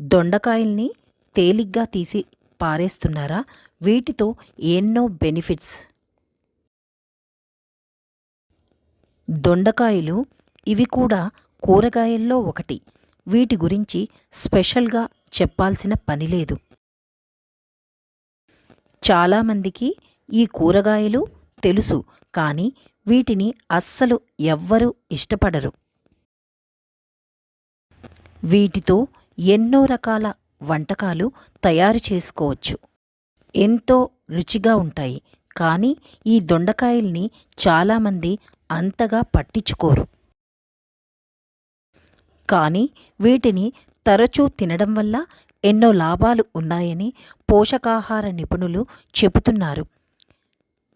దొండకాయల్ని తేలిగ్గా తీసి పారేస్తున్నారా? వీటితో ఎన్నో బెనిఫిట్స్. దొండకాయలు ఇవి కూడా కూరగాయల్లో ఒకటి. వీటి గురించి స్పెషల్గా చెప్పాల్సిన పని లేదు. చాలామందికి ఈ కూరగాయలు తెలుసు కానీ వీటిని అస్సలు ఎవ్వరూ ఇష్టపడరు. వీటితో ఎన్నో రకాల వంటకాలు తయారు చేసుకోవచ్చు. ఎంతో రుచిగా ఉంటాయి. కానీ ఈ దొండకాయల్ని చాలామంది అంతగా పట్టించుకోరు. కానీ వీటిని తరచూ తినడం వల్ల ఎన్నో లాభాలు ఉన్నాయని పోషకాహార నిపుణులు చెబుతున్నారు.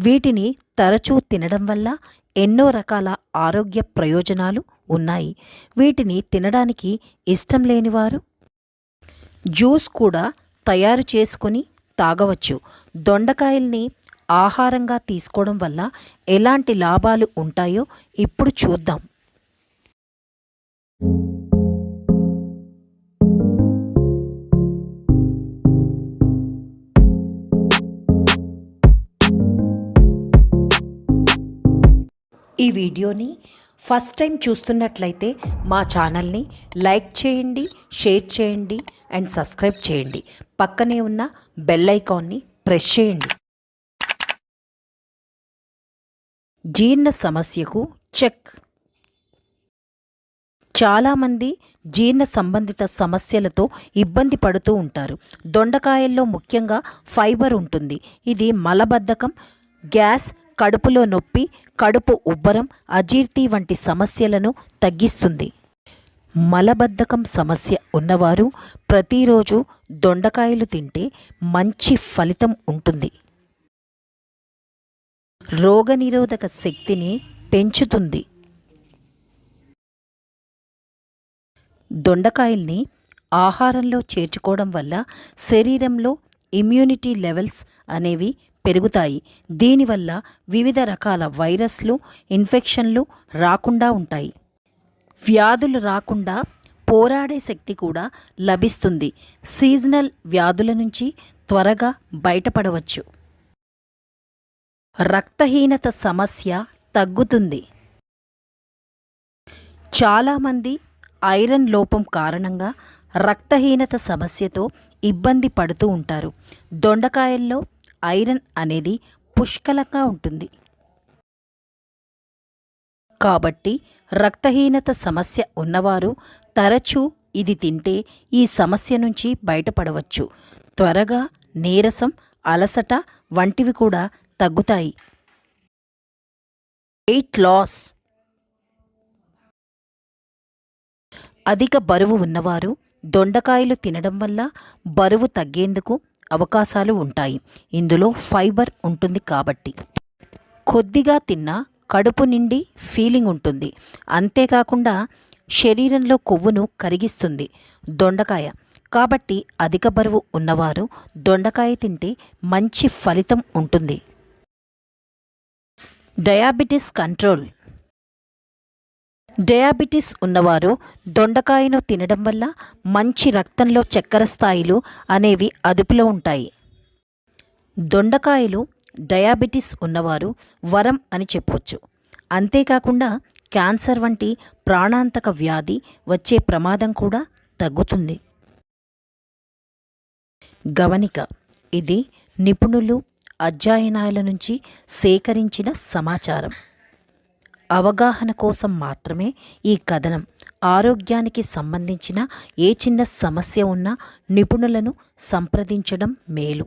వీటిని తరచూ తినడం వల్ల ఎన్నో రకాల ఆరోగ్య ప్రయోజనాలు ఉన్నాయి. వీటిని తినడానికి ఇష్టం లేనివారు? జ్యూస్ కూడా తయారు చేసుకొని తాగవచ్చు. దొండకాయల్ని ఆహారంగా తీసుకోవడం వల్ల ఎలాంటి లాభాలు ఉంటాయో ఇప్పుడు చూద్దాం. ఈ వీడియోని ఫస్ట్ టైం చూస్తున్నట్లయితే మా ఛానల్ని లైక్ చేయండి షేర్ చేయండి అండ్ సబ్స్క్రైబ్ చేయండి. పక్కనే ఉన్న బెల్ ఐకాన్ని ప్రెస్ చేయండి. జీర్ణ సమస్యకు చెక్. చాలామంది జీర్ణ సంబంధిత సమస్యలతో ఇబ్బంది పడుతూ ఉంటారు. దొండకాయల్లో ముఖ్యంగా ఫైబర్ ఉంటుంది. ఇది మలబద్ధకం గ్యాస్ కడుపులో నొప్పి కడుపు ఉబ్బరం అజీర్తి వంటి సమస్యలను తగ్గిస్తుంది. మలబద్ధకం సమస్య ఉన్నవారు ప్రతిరోజు దొండకాయలు తింటే మంచి ఫలితం ఉంటుంది. రోగనిరోధక శక్తిని పెంచుతుంది. దొండకాయల్ని ఆహారంలో చేర్చుకోవడం వల్ల శరీరంలో ఇమ్యూనిటీ లెవెల్స్ అనేవి పెరుగుతాయి. దీనివల్ల వివిధ రకాల వైరస్లు ఇన్ఫెక్షన్లు రాకుండా ఉంటాయి. వ్యాధులు రాకుండా పోరాడే శక్తి కూడా లభిస్తుంది. సీజనల్ వ్యాధుల నుంచి త్వరగా బయటపడవచ్చు. రక్తహీనత సమస్య తగ్గుతుంది. చాలామంది ఐరన్ లోపం కారణంగా రక్తహీనత సమస్యతో ఇబ్బంది పడుతూ ఉంటారు. దొండకాయల్లో ఐరన్ అనేది పుష్కలంగా ఉంటుంది. కాబట్టి రక్తహీనత సమస్య ఉన్నవారు తరచూ ఇది తింటే ఈ సమస్య నుంచి బయటపడవచ్చు. త్వరగా నీరసం అలసట వంటివి కూడా తగ్గుతాయి. Weight loss. అధిక బరువు ఉన్నవారు దొండకాయలు తినడం వల్ల బరువు తగ్గేందుకు అవకాశాలు ఉంటాయి. ఇందులో ఫైబర్ ఉంటుంది కాబట్టి. కొద్దిగా తిన్నా కడుపు నిండి ఫీలింగ్ ఉంటుంది. అంతేకాకుండా శరీరంలో కొవ్వును కరిగిస్తుంది. దొండకాయ. కాబట్టి అధిక బరువు ఉన్నవారు దొండకాయ తింటే మంచి ఫలితం ఉంటుంది. Diabetes control. డయాబెటిస్ ఉన్నవారు దొండకాయను తినడం వల్ల మంచి రక్తంలో చక్కెర స్థాయిలు అనేవి అదుపులో ఉంటాయి. దొండకాయలు డయాబెటిస్ ఉన్నవారు వరం అని చెప్పవచ్చు అంతేకాకుండా క్యాన్సర్ వంటి ప్రాణాంతక వ్యాధి వచ్చే ప్రమాదం కూడా తగ్గుతుంది. గమనిక ఇది నిపుణులు అధ్యయనాల నుంచి సేకరించిన సమాచారం. అవగాహన కోసం మాత్రమే ఈ కథనం. ఆరోగ్యానికి సంబంధించిన ఏ చిన్న సమస్య ఉన్నా నిపుణులను సంప్రదించడం మేలు.